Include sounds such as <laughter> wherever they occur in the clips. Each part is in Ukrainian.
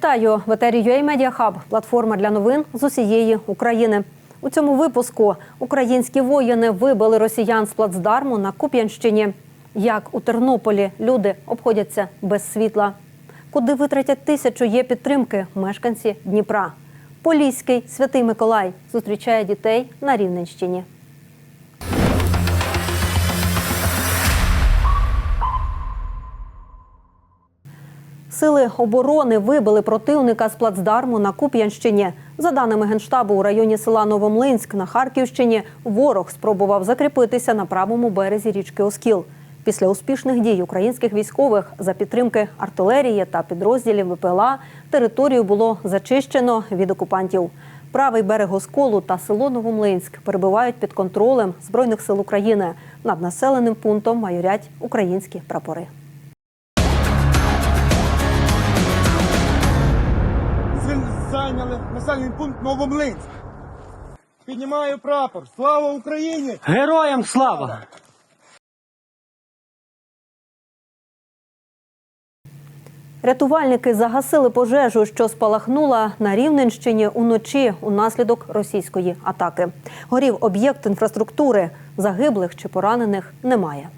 Вітаю в етері UA Media Hub, платформа для новин з усієї України. У цьому випуску українські воїни вибили росіян з плацдарму на Куп'янщині. Як у Тернополі люди обходяться без світла? Куди витратять тисячу є підтримки мешканці Дніпра? Поліський святий Миколай зустрічає дітей на Рівненщині. Сили оборони вибили противника з плацдарму на Куп'янщині. За даними генштабу, у районі села Новомлинськ на Харківщині ворог спробував закріпитися на правому березі річки Оскіл. Після успішних дій українських військових за підтримки артилерії та підрозділів ВПЛА територію було зачищено від окупантів. Правий берег Осколу та село Новомлинськ перебувають під контролем збройних сил України. Над населеним пунктом майорять українські прапори. Населений пункт Новомлинськ. Піднімаю прапор. Слава Україні! Героям слава! Рятувальники загасили пожежу, що спалахнула на Рівненщині уночі унаслідок російської атаки. Горів об'єкт інфраструктури. Загиблих чи поранених немає.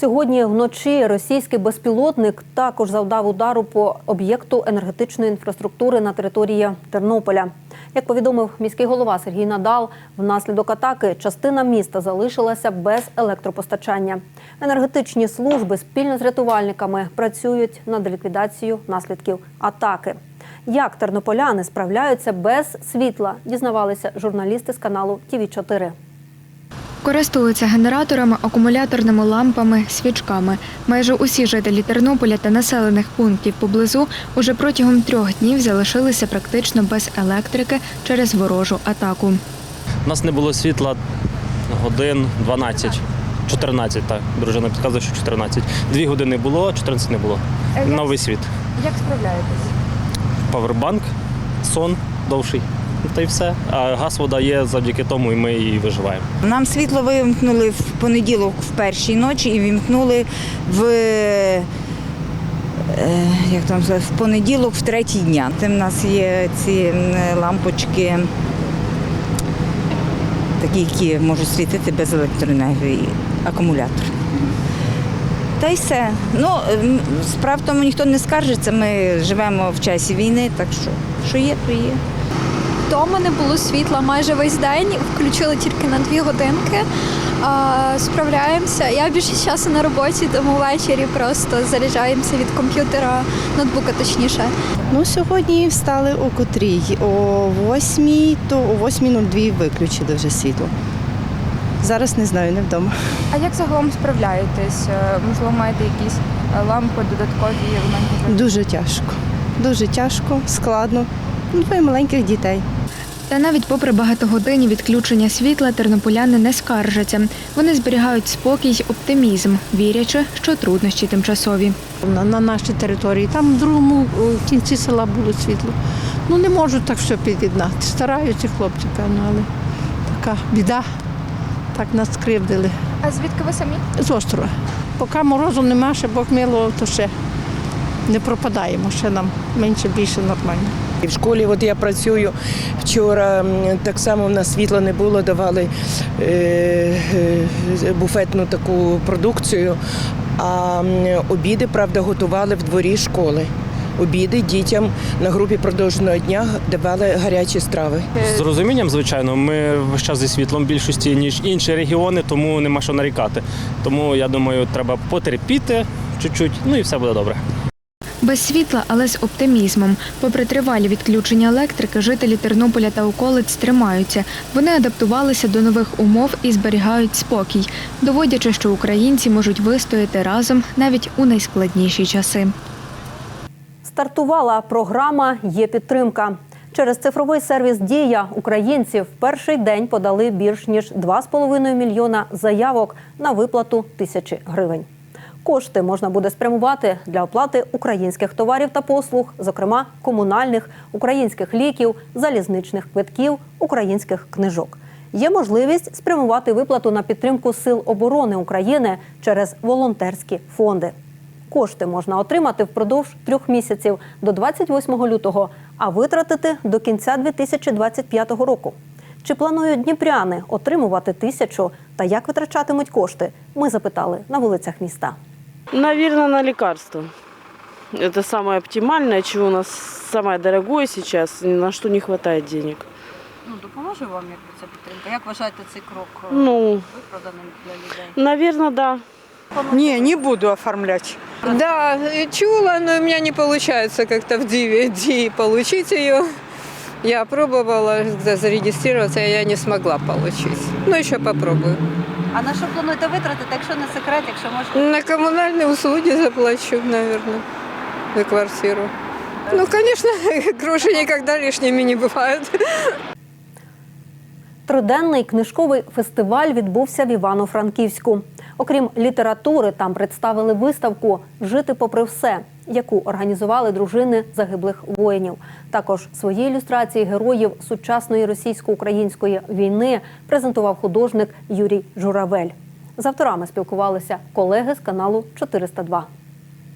Сьогодні вночі російський безпілотник також завдав удару по об'єкту енергетичної інфраструктури на території Тернополя. Як повідомив міський голова Сергій Надал, внаслідок атаки частина міста залишилася без електропостачання. Енергетичні служби спільно з рятувальниками працюють над ліквідацією наслідків атаки. Як тернополяни справляються без світла, дізнавалися журналісти з каналу ТІВІ 4 Користуються генераторами, акумуляторними лампами, свічками. Майже усі жителі Тернополя та населених пунктів поблизу уже протягом трьох днів залишилися практично без електрики через ворожу атаку. У нас не було світла годин 12, 14, так. Дружина підказує, що 14. Дві години було, 14 не було. Новий світ. Як справляєтесь? Павербанк, сон довший. Та й все. А газ вода є завдяки тому, і ми і виживаємо. Нам світло вимкнули в понеділок в першій ночі і вімкнули в, е, як там, в понеділок в третій дня. Тим у нас є ці лампочки, такі, які можуть світити без електроенергії, акумулятор. Та й все. Ну, справ тому ніхто не скаржиться. Ми живемо в часі війни, так що що є, то є. Вдома не було світла майже весь день, включили тільки на дві годинки. А, справляємося. Я більше часу на роботі, тому ввечері просто заряджаємося від комп'ютера, ноутбука точніше. Ну, сьогодні встали о котрій. О 8, то о 8.02 виключили вже світло. Зараз не знаю, не вдома. А як загалом справляєтесь? Е, Можливо, маєте якісь е, лампи, додаткові елементи? Дуже тяжко. Дуже тяжко, складно. Ну, Двоє маленьких дітей. Та навіть попри багатогодинні відключення світла, тернополяни не скаржаться. Вони зберігають спокій, оптимізм, вірячи, що труднощі тимчасові. на, на нашій території. Там в другому о, кінці села було світло. Ну не можуть так все під'єднати. Стараються хлопці, певно, але така біда. Так нас скривдили. А звідки ви самі? З острова. Поки морозу нема, ще Бог мило, то ще не пропадаємо, ще нам менше більше нормально. В школі от я працюю вчора, так само в нас світла не було, давали е, е, буфетну таку продукцію, а обіди, правда, готували в дворі школи. Обіди дітям на групі продовженого дня давали гарячі страви. З розумінням, звичайно, ми весь час зі світлом більшості, ніж інші регіони, тому нема що нарікати. Тому я думаю, треба потерпіти чуть-чуть, ну і все буде добре. Без світла, але з оптимізмом. Попри тривалі відключення електрики, жителі Тернополя та околиць тримаються. Вони адаптувалися до нових умов і зберігають спокій, доводячи, що українці можуть вистояти разом навіть у найскладніші часи. Стартувала програма Є підтримка. Через цифровий сервіс Дія українці в перший день подали більш ніж 2,5 мільйона заявок на виплату тисячі гривень. Кошти можна буде спрямувати для оплати українських товарів та послуг, зокрема комунальних, українських ліків, залізничних квитків, українських книжок. Є можливість спрямувати виплату на підтримку сил оборони України через волонтерські фонди. Кошти можна отримати впродовж трьох місяців до 28 лютого, а витратити до кінця 2025 року. Чи планують дніпряни отримувати тисячу та як витрачатимуть кошти? Ми запитали на вулицях міста. Наверное, на лекарства. Это самое оптимальное, чего у нас самое дорогое сейчас, ни на что не хватает денег. Ну, допоможе вам якби ця підтримка? Як вважаєте цей крок е, Ну, виправданим для людей? наверное, да. Не, не буду оформлять. Да, чула, но у меня не получается как-то в DVD получить ее. Я пробовала зарегистрироваться, а я не смогла получить. Ну, еще попробую. А на що плануєте витратити, якщо не секрет, якщо можна? На комунальні услуги заплачу, наверное, за квартиру. Ну, конечно, <laughs> гроши никогда лишними не бывают. Триденний книжковий фестиваль відбувся в Івано-Франківську. Окрім літератури, там представили виставку Жити попри все, яку організували дружини загиблих воїнів. Також свої ілюстрації героїв сучасної російсько-української війни презентував художник Юрій Журавель. З авторами спілкувалися колеги з каналу 402.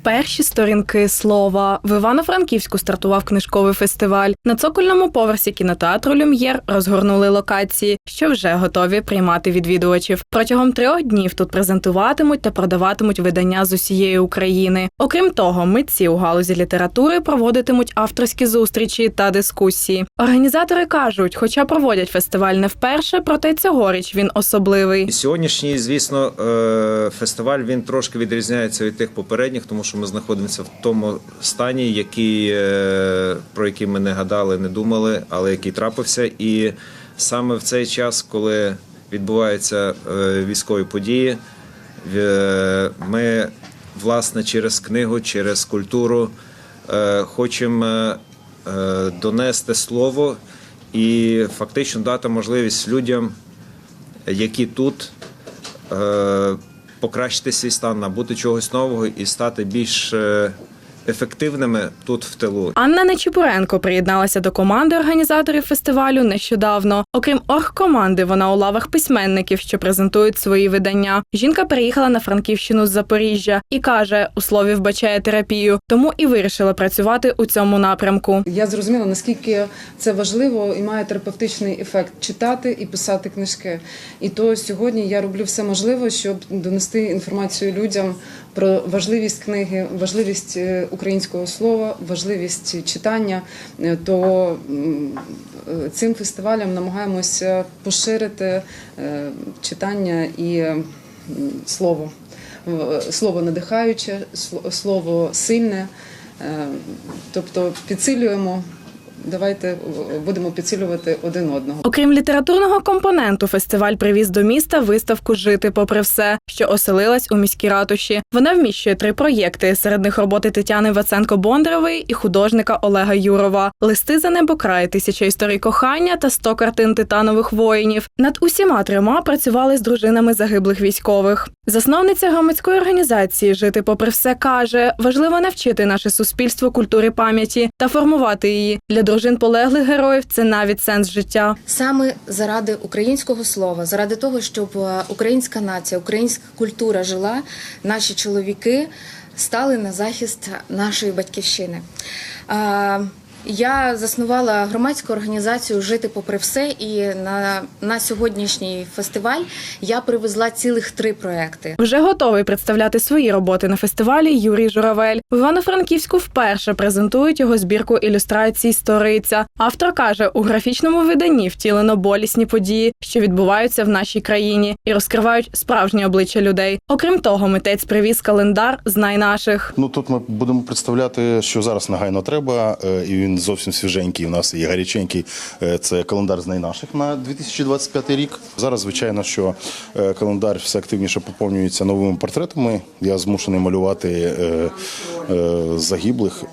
Перші сторінки слова в Івано-Франківську стартував книжковий фестиваль. На цокольному поверсі кінотеатру Люм'єр розгорнули локації, що вже готові приймати відвідувачів. Протягом трьох днів тут презентуватимуть та продаватимуть видання з усієї України. Окрім того, митці у галузі літератури проводитимуть авторські зустрічі та дискусії. Організатори кажуть, хоча проводять фестиваль не вперше, проте цьогоріч він особливий. Сьогоднішній, звісно, е, фестиваль він трошки відрізняється від тих попередніх, тому що ми знаходимося в тому стані, який, е, про який ми не гадали, не думали, але який трапився. І саме в цей час, коли відбуваються е, військові події, е, ми власне через книгу, через культуру хочемо донести слово і фактично дати можливість людям які тут покращити свій стан, набути чогось нового і стати більш е, ефективними тут в тилу. Анна Нечіпуренко приєдналася до команди організаторів фестивалю нещодавно. Окрім оргкоманди, вона у лавах письменників, що презентують свої видання. Жінка переїхала на Франківщину з Запоріжжя і каже, у слові вбачає терапію, тому і вирішила працювати у цьому напрямку. Я зрозуміла, наскільки це важливо і має терапевтичний ефект читати і писати книжки. І то сьогодні я роблю все можливе, щоб донести інформацію людям про важливість книги, важливість е, українського слова, важливість читання. Е, То е, цим фестивалем намагаємося поширити е, читання і слово. Слово надихаюче, слово сильне. Тобто підсилюємо. Давайте е, будемо підсилювати один одного. Окрім літературного компоненту, фестиваль привіз до міста виставку Жити попри все, що оселилась у міській ратуші. Вона вміщує три проєкти. Серед них роботи Тетяни Ваценко Бондарової і художника Олега Юрова. Листи за небокрай, тисяча історій кохання та сто картин титанових воїнів. Над усіма трьома працювали з дружинами загиблих військових. Засновниця громадської організації Жити попри все каже: важливо навчити наше суспільство культури пам'яті та формувати її для дружин полеглих героїв. Це навіть сенс життя. Саме заради українського слова, заради того, щоб е, українська нація, українська культура жила, наші чоловіки стали на захист нашої батьківщини. Я заснувала громадську організацію Жити попри все, і на, на сьогоднішній фестиваль я привезла цілих три проекти. Вже готовий представляти свої роботи на фестивалі Юрій Журавель. В Івано-Франківську вперше презентують його збірку ілюстрацій Сториця. Автор каже, у графічному виданні втілено болісні події, що відбуваються в нашій країні, і розкривають справжнє обличчя людей. Окрім того, митець привіз календар Знай наших. Ну тут ми будемо представляти, що зараз негайно треба, е, і він зовсім свіженький. У нас і гаряченький. Е, Це календар з найнаших на 2025 рік. Зараз, звичайно, що е, календар все активніше поповнюється новими портретами. Я змушений малювати е, загиблих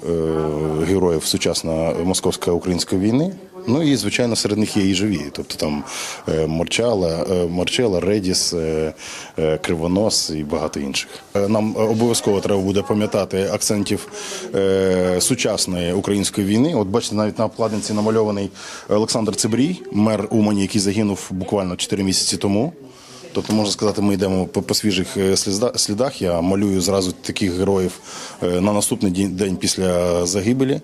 героїв сучасної московсько-української війни. Ну і звичайно, серед них є і живі. Тобто там е, Марчала, е, Марчела, Редіс, е, Кривонос і багато інших. Нам обов'язково треба буде пам'ятати акцентів сучасної української війни. От бачите, навіть на обкладинці намальований Олександр Цибрій, мер Умані, який загинув буквально 4 місяці тому. Тобто, можна сказати, ми йдемо по, по свіжих е, слідах. Я малюю зразу таких героїв е, на наступний день- день після загибелі,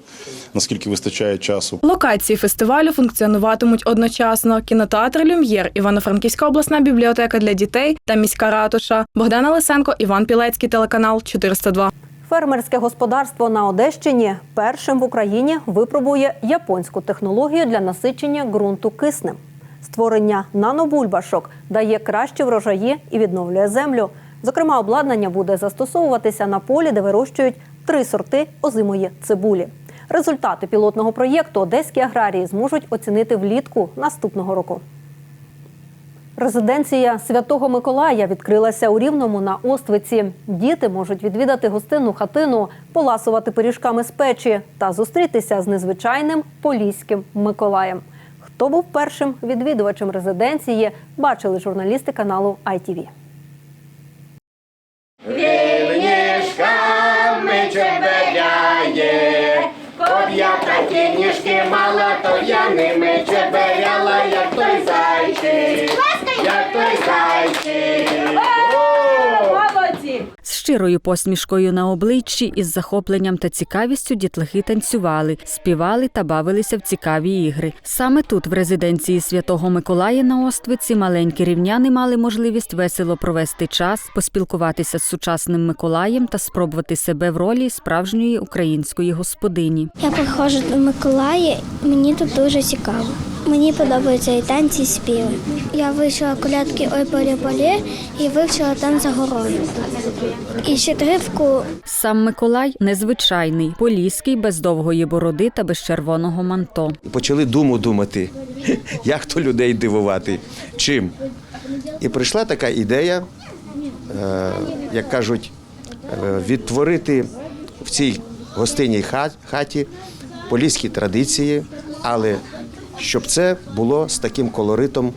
наскільки вистачає часу. Локації фестивалю функціонуватимуть одночасно: кінотеатр Люм'єр, Івано-Франківська обласна бібліотека для дітей та міська ратуша. Богдана Лисенко, Іван Пілецький, телеканал 402. Фермерське господарство на Одещині першим в Україні випробує японську технологію для насичення ґрунту киснем. Створення нанобульбашок дає кращі врожаї і відновлює землю. Зокрема, обладнання буде застосовуватися на полі, де вирощують три сорти озимої цибулі. Результати пілотного проєкту одеські аграрії зможуть оцінити влітку наступного року. Резиденція Святого Миколая відкрилася у Рівному на Оствиці. Діти можуть відвідати гостинну хатину, поласувати пиріжками з печі та зустрітися з незвичайним поліським Миколаєм. Хто був першим відвідувачем резиденції, бачили журналісти каналу ITV. Ніжками чеберяє, Коб'ята ті ніжки мала, то я ними чеберяла, як щирою посмішкою на обличчі із захопленням та цікавістю дітлахи танцювали, співали та бавилися в цікаві ігри. Саме тут, в резиденції Святого Миколая на Оствиці, маленькі рівняни мали можливість весело провести час, поспілкуватися з сучасним Миколаєм та спробувати себе в ролі справжньої української господині. Я приходжу до Миколая, мені тут дуже цікаво. Мені подобаються і танці, і співи. Я вивчила колядки Ой полі полі і вивчила там за І щедрівку Сам Миколай незвичайний, поліський, без довгої бороди та без червоного манто. почали думу думати, <laughs> як то людей дивувати, чим. І прийшла така ідея, е, як кажуть, е, відтворити в цій гостинній хаті поліські традиції, але щоб це було з таким колоритом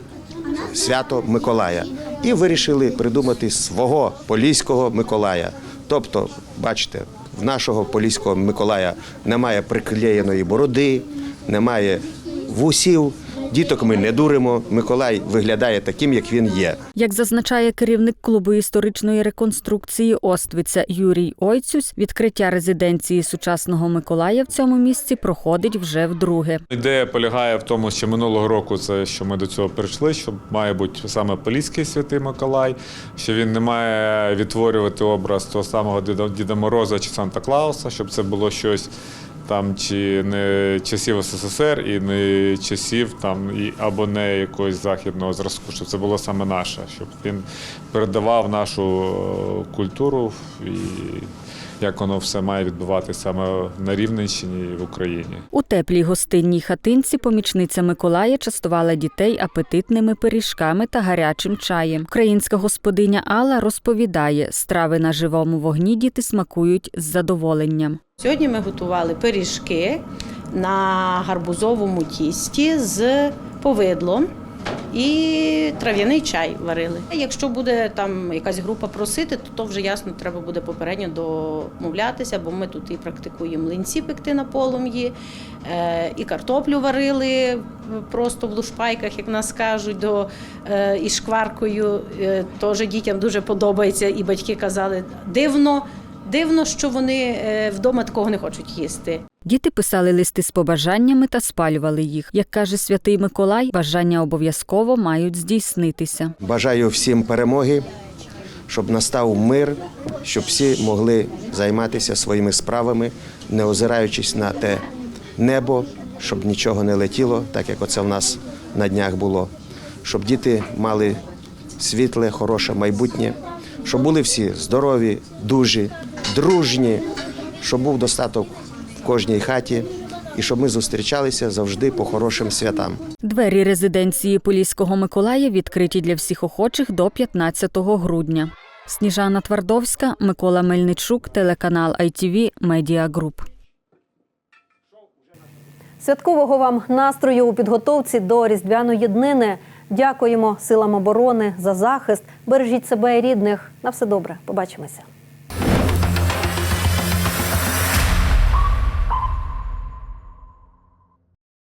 свято Миколая. І вирішили придумати свого поліського Миколая. Тобто, бачите, в нашого поліського Миколая немає приклеєної бороди, немає вусів. Діток ми не дуримо. Миколай виглядає таким, як він є. Як зазначає керівник клубу історичної реконструкції Оствиця Юрій Ойцюсь, відкриття резиденції сучасного Миколая в цьому місці проходить вже вдруге. Ідея полягає в тому, що минулого року це що ми до цього прийшли, що має бути саме Поліський святий Миколай, що він не має відтворювати образ того самого Діда, Діда Мороза чи Санта Клауса, щоб це було щось там чи не часів СССР і не часів там і або не якогось західного зразку, щоб це було саме наше, щоб він передавав нашу е, культуру і як воно все має відбуватися саме на Рівненщині і в Україні. У теплій гостинній хатинці помічниця Миколая частувала дітей апетитними пиріжками та гарячим чаєм. Українська господиня Алла розповідає, страви на живому вогні діти смакують з задоволенням. Сьогодні ми готували пиріжки на гарбузовому тісті з повидлом і трав'яний чай варили. Якщо буде там якась група просити, то, то вже ясно треба буде попередньо домовлятися, бо ми тут і практикуємо млинці пекти на полум'ї, е, і картоплю варили просто в лушпайках, як нас кажуть, до, е, і шкваркою. Е, Теж дітям дуже подобається, і батьки казали, дивно. Дивно, що вони вдома такого не хочуть їсти. Діти писали листи з побажаннями та спалювали їх. Як каже святий Миколай, бажання обов'язково мають здійснитися. Бажаю всім перемоги, щоб настав мир, щоб всі могли займатися своїми справами, не озираючись на те небо, щоб нічого не летіло, так як оце в нас на днях було. Щоб діти мали світле, хороше майбутнє, щоб були всі здорові, дужі, дружні, щоб був достаток кожній хаті і щоб ми зустрічалися завжди по хорошим святам. Двері резиденції Поліського Миколая відкриті для всіх охочих до 15 грудня. Сніжана Твардовська, Микола Мельничук, телеканал ITV Media Group. Святкового вам настрою у підготовці до різдвяної днини. Дякуємо силам оборони за захист. Бережіть себе і рідних. На все добре. Побачимося.